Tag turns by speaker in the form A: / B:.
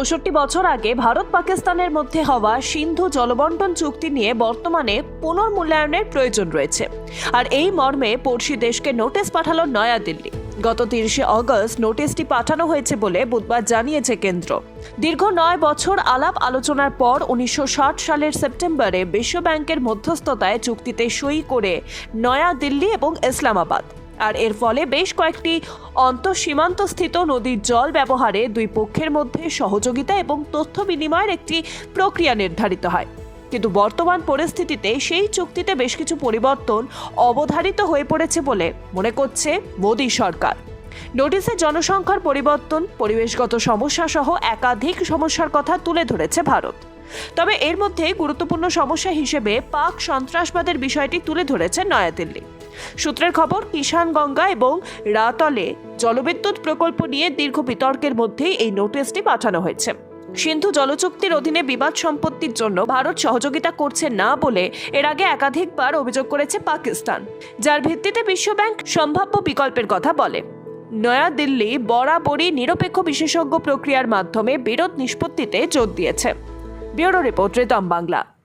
A: চৌষট্টি বছর আগে ভারত পাকিস্তানের মধ্যে হওয়া সিন্ধু জলবন্টন চুক্তি নিয়ে বর্তমানে পুনর্মূল্যায়নের প্রয়োজন রয়েছে। আর এই মর্মে পড়শি দেশকে নোটিশ পাঠালো নয়াদিল্লি। গত তিরিশে অগস্ট নোটিশটি পাঠানো হয়েছে বলে বুধবার জানিয়েছে কেন্দ্র। দীর্ঘ নয় বছর আলাপ আলোচনার পর উনিশশো ষাট সালের সেপ্টেম্বরে বিশ্বব্যাংকের মধ্যস্থতায় চুক্তিতে সই করে নয়াদিল্লি এবং ইসলামাবাদ। আর এর ফলে বেশ কয়েকটি অন্তঃসীমান্তস্থিত নদীর জল ব্যবহারে দুই পক্ষের মধ্যে সহযোগিতা এবং তথ্য বিনিময়ের একটি প্রক্রিয়া নির্ধারিত হয়। কিন্তু বর্তমান পরিস্থিতিতে সেই চুক্তিতে বেশ কিছু পরিবর্তন অবধারিত হয়ে পড়েছে বলে মনে করছে মোদী সরকার। নোটিশে জনসংখ্যার পরিবর্তন, পরিবেশগত সমস্যা সহ একাধিক সমস্যার কথা তুলে ধরেছে ভারত। তবে এর মধ্যে গুরুত্বপূর্ণ সমস্যা হিসেবে পাক সন্ত্রাসবাদের বিষয়টি তুলে ধরেছে নয়াদিল্লি। সূত্রের খবর কিষান গঙ্গা এবং রাতলে জলবিদ্যুৎ প্রকল্প নিয়ে দীর্ঘ বিতর্কের মধ্যেই এই নোটিশটি পাঠানো হয়েছে। সিন্ধু জলচুক্তির অধীনে বিবাদ সম্পত্তির জন্য ভারত সহযোগিতা করছে না বলে এর আগে একাধিকবার অভিযোগ করেছে পাকিস্তান, যার ভিত্তিতে বিশ্বব্যাংক সম্ভাব্য বিকল্পের কথা বলে। নয়াদিল্লি বরাবরই নিরপেক্ষ বিশেষজ্ঞ প্রক্রিয়ার মাধ্যমে বিরোধ নিষ্পত্তিতে জোর দিয়েছে। ব্যুরো রিপোর্ট রেতম বাংলা।